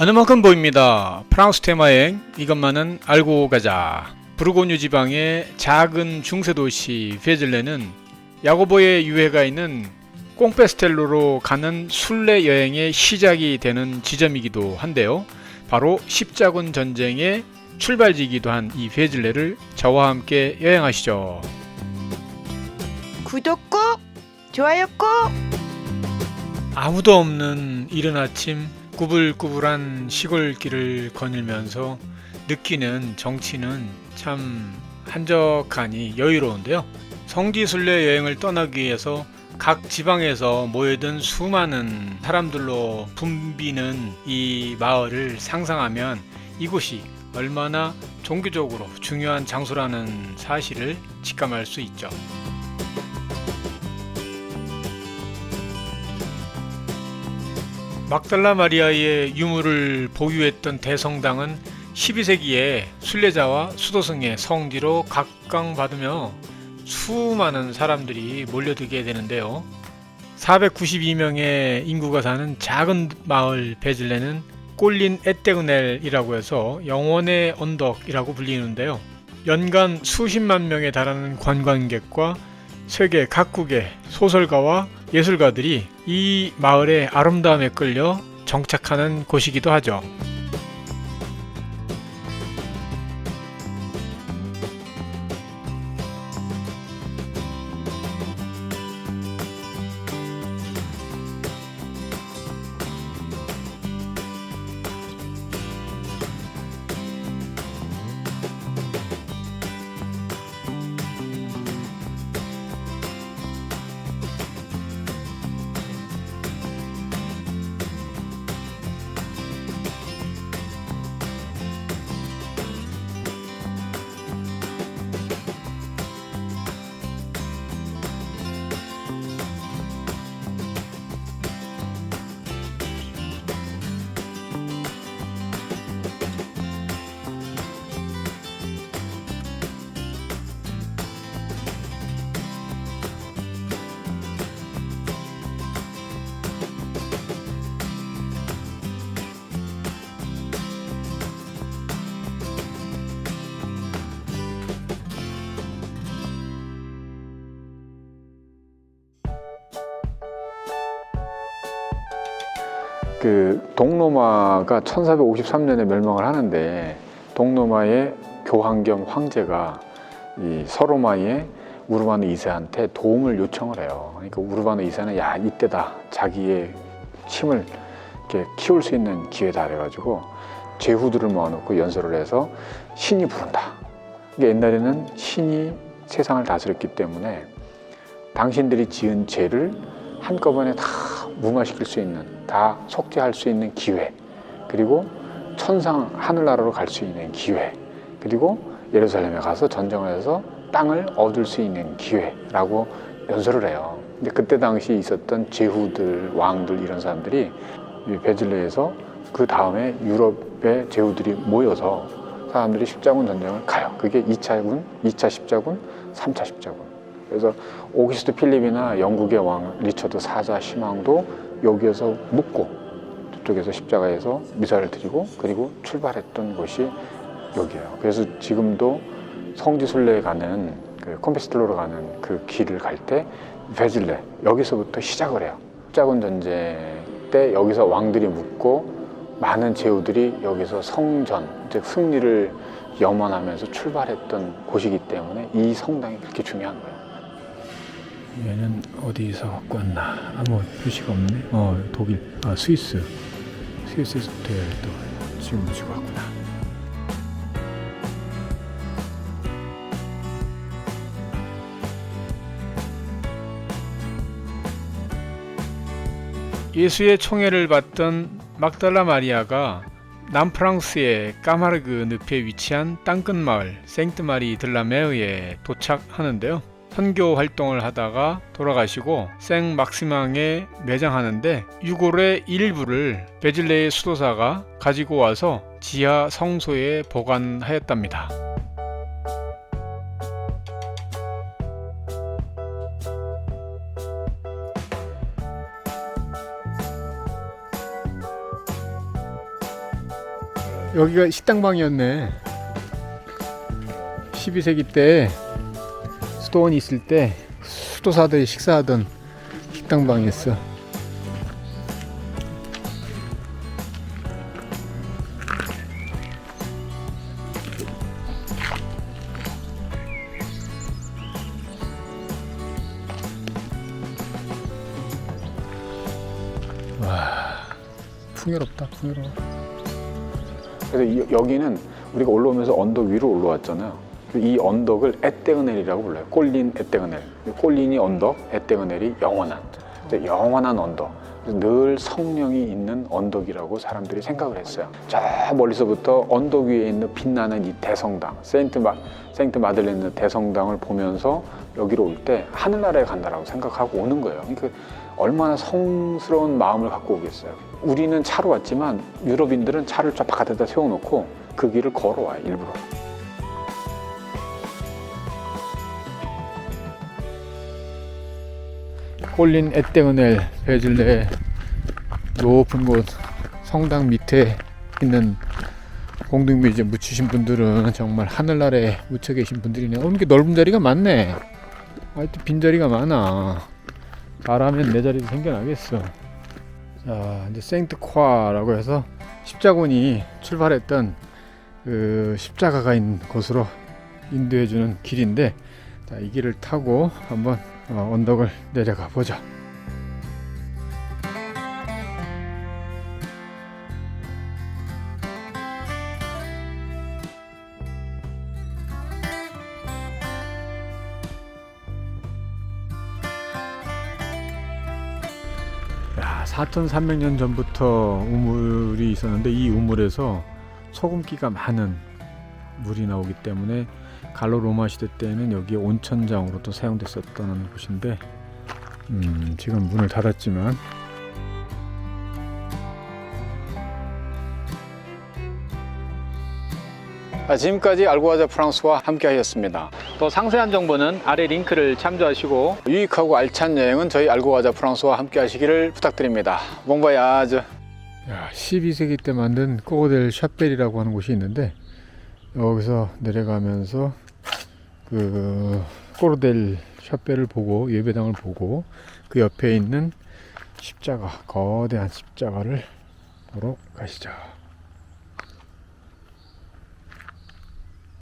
아는 만큼 보입니다. 프랑스 테마여행 이것만은 알고 가자. 부르고뉴 지방의 작은 중세 도시 베즐레는 야고보의 유해가 있는 꽁페스텔로로 가는 순례 여행의 시작이 되는 지점이기도 한데요. 바로 십자군 전쟁의 출발지이기도 한 이 베즐레를 저와 함께 여행하시죠. 구독 꼭! 좋아요 꼭! 아무도 없는 이른 아침 꾸불꾸불한 시골길을 거닐면서 느끼는 정치는 참 한적하니 여유로운데요. 성지순례 여행을 떠나기 위해서 각 지방에서 모여든 수많은 사람들로 붐비는 이 마을을 상상하면 이곳이 얼마나 종교적으로 중요한 장소라는 사실을 직감할 수 있죠. 막달라 마리아의 유물을 보유했던 대성당은 12세기에 순례자와 수도승의 성지로 각광받으며 수많은 사람들이 몰려들게 되는데요. 492명의 인구가 사는 작은 마을 베즐레는 꼴린 에테그넬이라고 해서 영원의 언덕이라고 불리는데요. 연간 수십만 명에 달하는 관광객과 세계 각국의 소설가와 예술가들이 이 마을의 아름다움에 끌려 정착하는 곳이기도 하죠. 그 동로마가 1453년에 멸망을 하는데 동로마의 교황 겸 황제가 이 서로마의 우르바누 2세한테 도움을 요청을 해요. 그러니까 우르바누 2세는 야 이때다 자기의 힘을 이렇게 키울 수 있는 기회다 그래가지고 제후들을 모아놓고 연설을 해서 신이 부른다. 그러니까 옛날에는 신이 세상을 다스렸기 때문에 당신들이 지은 죄를 한꺼번에 다 무마시킬 수 있는 다 속죄할 수 있는 기회 그리고 천상 하늘나라로 갈 수 있는 기회 그리고 예루살렘에 가서 전쟁을 해서 땅을 얻을 수 있는 기회라고 연설을 해요. 근데 그때 당시 있었던 제후들, 왕들 이런 사람들이 이 베즐레에서 그 다음에 유럽의 제후들이 모여서 사람들이 십자군 전쟁을 가요. 그게 2차군, 2차 십자군, 3차 십자군. 그래서 오기스트 필립이나 영국의 왕 리처드 사자 시망도 여기에서 묵고 저쪽에서 십자가에서 미사를 드리고 그리고 출발했던 곳이 여기예요. 그래서 지금도 성지순례에 가는 그 컴페스텔로로 가는 그 길을 갈 때 베즐레 여기서부터 시작을 해요. 십자군 전쟁 때 여기서 왕들이 묵고 많은 제후들이 여기서 성전 즉 승리를 염원하면서 출발했던 곳이기 때문에 이 성당이 그렇게 중요한 거예요. 얘는 어디서 갖고 왔나? 아무 표시가 없네. 어, 독일, 아 스위스, 스위스에서 또 지금 지고 왔구나. 예수의 총애를 받던 막달라 마리아가 남프랑스의 까마르그 늪에 위치한 땅끝 마을 생트마리 들라메어에 도착하는데요. 선교 활동을 하다가 돌아가시고 생 막시망에 매장하는데 유골의 일부를 베즐레의 수도사가 가지고 와서 지하 성소에 보관하였답니다. 여기가 식당방이었네. 12세기 때 수도원이 있을 때 수도사들이 식사하던 식당방이었어. 풍요롭다, 풍요로워. 그래서 이- 여기는 우리가 올라오면서 언덕 위로 올라왔잖아요. 이 언덕을 에떼그넬이라고 불러요. 꼴린 에떼그넬. 꼴린이 언덕, 에떼그넬이 영원한. 영원한 언덕. 늘 성령이 있는 언덕이라고 사람들이 생각을 했어요. 저 멀리서부터 언덕 위에 있는 빛나는 이 대성당, 세인트 마, 세인트 마들렌 대성당을 보면서 여기로 올 때 하늘나라에 간다라고 생각하고 오는 거예요. 그러니까 얼마나 성스러운 마음을 갖고 오겠어요. 우리는 차로 왔지만 유럽인들은 차를 저 바깥에다 세워놓고 그 길을 걸어와요, 일부러. 꼴린 에떼그넬 베질레 높은 곳 성당 밑에 있는 공동묘지에 묻히신 분들은 정말 하늘나라에 묻혀 계신 분들이네. 어, 이렇게 넓은 자리가 많네. 하여튼 빈 자리가 많아. 바라면 내 자리도 생겨나겠어. 자, 이제 생트콰라고 해서 십자군이 출발했던 그 십자가가 있는 곳으로 인도해주는 길인데, 자, 이 길을 타고 한번 어, 언덕을 내려가 보자. 야, 4,300년 전부터 우물이 있었는데 이 우물에서 소금기가 많은 물이 나오기 때문에 갈로 로마 시대 때는 여기 온천장으로 또 사용됐었던 곳인데 음, 지금 문을 닫았지만 아, 지금까지 알고 가자 프랑스와 함께 하셨습니다. 또 상세한 정보는 아래 링크를 참조하시고 유익하고 알찬 여행은 저희 알고 가자 프랑스와 함께 하시기를 부탁드립니다. 몽바야즈. 야, 12세기 때 만든 꼬고델 샤벨이라고 하는 곳이 있는데 여기서 내려가면서 그 꼬르델 샤벨을 보고 예배당을 보고 그 옆에 있는 십자가 거대한 십자가를 보러 가시죠.